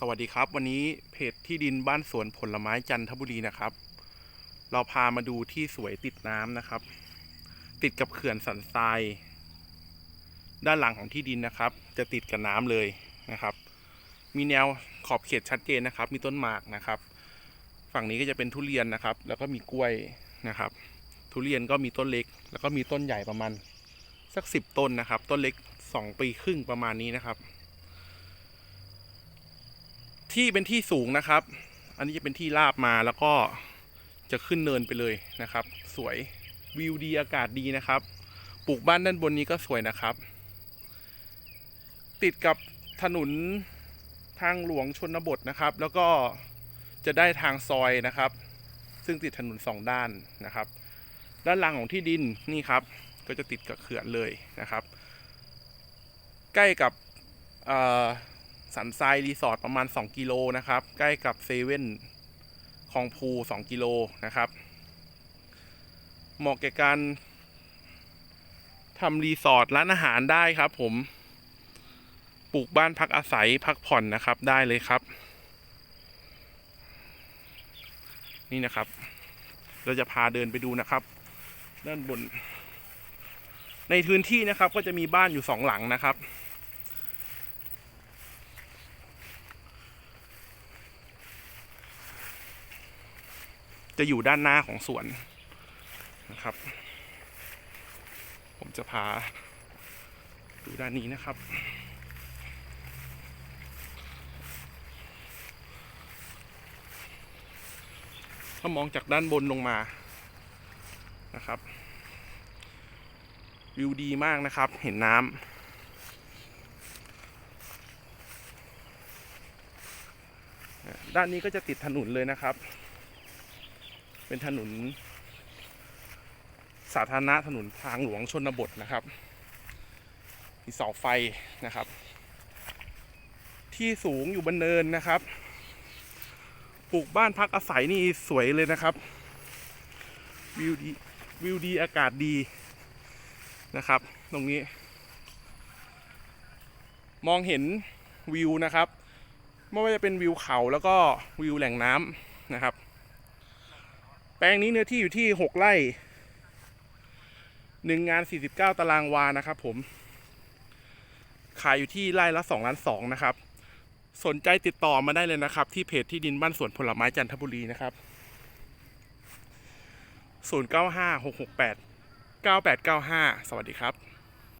สวัสดีครับ วันนี้เพจที่ดินบ้านสวนผลไม้จันทบุรีนะครับ เราพามาดูที่สวยติดน้ำนะครับ ติดกับเขื่อนสันทราย ด้านหลังของที่ดินนะครับ จะติดกับน้ำเลยนะครับ มีแนวขอบเขตชัดเจนนะครับ มีต้นหมากนะครับ ฝั่งนี้ก็จะเป็นทุเรียนนะครับ แล้วก็มีกล้วยนะครับ ทุเรียนก็มีต้นเล็ก แล้วก็มีต้นใหญ่ประมาณ สักสิบต้นนะครับ ต้นเล็กสองปีครึ่งประมาณนี้นะครับ ที่เป็นที่สูงนะครับ อันนี้จะเป็นที่ราบมาแล้วก็จะขึ้นเนินไปเลยนะครับ สวยวิวดีอากาศดีนะครับ ปลูกบ้านด้านบนนี้ก็สวยนะครับ ติดกับถนนทางหลวงชนบทนะครับ แล้วก็จะได้ทางซอยนะครับ ซึ่งติดถนนสองด้านนะครับ ด้านหลังของที่ดินนี่ครับ ก็จะติดกับเขื่อนเลยนะครับ ใกล้กับ สันทรายรีสอร์ทประมาณ 2 กิโลนะครับ ใกล้กับเซเว่นคลองพู2กิโลนะครับ เหมาะแก่การทำรีสอร์ทร้านอาหารได้ครับ ผมปลูกบ้านพักอาศัยพักผ่อนนะครับได้เลยครับ นี่นะครับ เราจะพาเดินไปดูนะครับ ด้านบน ในพื้นที่นะครับก็จะมีบ้านอยู่สองหลังนะครับ จะอยู่ด้านหน้าของสวนนะครับ ผมจะพาดูด้านนี้นะครับ ถ้ามองจากด้านบนลงมานะครับ วิวดีมากนะครับ เห็นน้ำด้านนี้ก็จะติดถนนเลยนะครับ เป็นถนน สาธารณะถนนทางหลวงชนบทนะครับ มีเสาไฟนะครับ ที่สูงอยู่บนเนินนะครับ ปลูกบ้านพักอาศัยนี่สวยเลยนะครับ วิวดีวิวดีอากาศดีนะครับ ตรงนี้ มองเห็นวิวนะครับ ไม่ว่าจะเป็นวิวเขาแล้วก็วิวแหล่งน้ำนะครับ แปลงนี้เนื้อที่อยู่ที่6ไร่หนึ่งงาน49ตารางวานะครับผม ขายอยู่ที่ไร่ละ2ล้าน2นะครับ สนใจติดต่อมาได้เลยนะครับ ที่เพจที่ดินบ้านสวนผลไม้จันทบุรีนะครับ095 668 9895 สวัสดีครับ